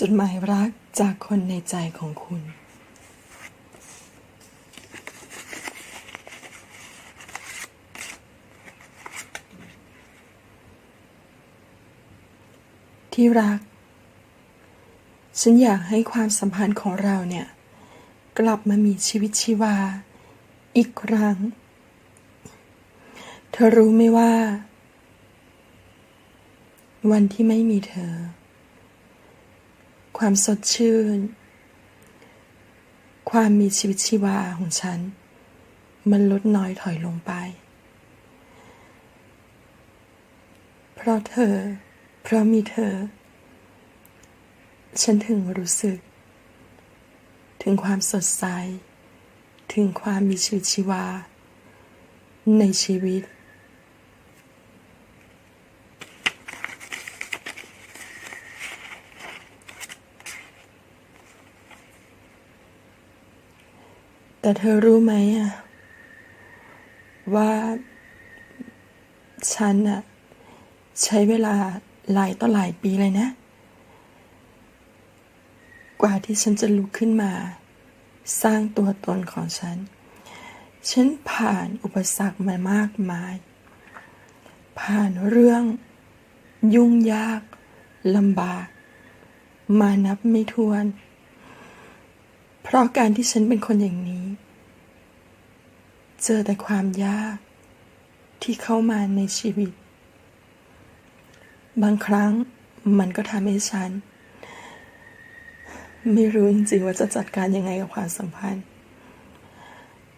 จดหมายรักจากคนในใจของคุณ ที่รัก ฉันอยากให้ความสัมพันธ์ของเราเนี่ย กลับมามีชีวิตชีวา อีกครั้ง เธอรู้ไหมว่า วันที่ไม่มีเธอ ความสดชื่น ความมีชีวิตชีวาของฉัน มันลดน้อยถอยลงไป เพราะเธอ เพราะมีเธอ ฉันถึงรู้สึก ถึงความสดใส ถึงความมีชีวิตชีวา ในชีวิต แต่เธอรู้ไหมอะว่าฉันอะใช้เวลาหลายต่อหลายปีเลยนะ กว่าที่ฉันจะลุกขึ้นมา สร้างตัวตนของฉัน ฉันผ่านอุปสรรคมามากมาย ผ่านเรื่องยุ่งยากลำบาก มานับไม่ถ้วน เพราะการที่ฉันเป็นคนอย่างนี้ เจอแต่ความยากที่เข้ามาในชีวิต บางครั้งมันก็ทำให้ฉัน ไม่รู้จริงๆว่าจะจัดการยังไงกับความสัมพันธ์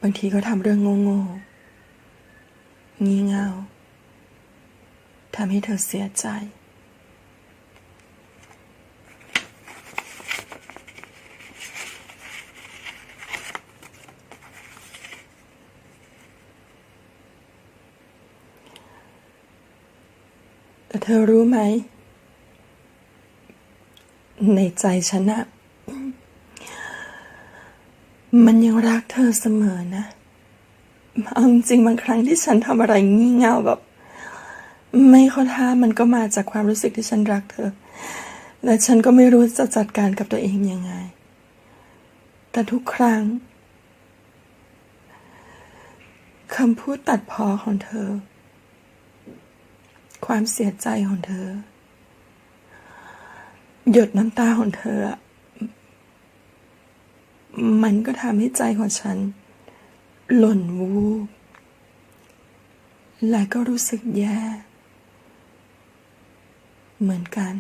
บางทีก็ทำเรื่องโง่ๆงี่เง่าทำให้เธอเสียใจ แต่เธอรู้ไหม ในใจฉันอะมันยังรักเธอเสมอนะเอาจริงบางครั้งที่ฉันทำอะไรงี่เง่าแบบ ไม่เข้าท่ามันก็มาจากความรู้สึกที่ฉันรักเธอ และฉันก็ไม่รู้จะจัดการกับตัวเองยังไง แต่ทุกครั้งคำพูดตัดพ้อของเธอ ความเสียใจของเธอ หยดน้ำตาของเธอ มันก็ทำให้ใจของฉัน หล่นวูบและก็รู้สึกแย่ เหมือนกัน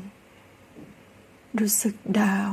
รู้สึกดาว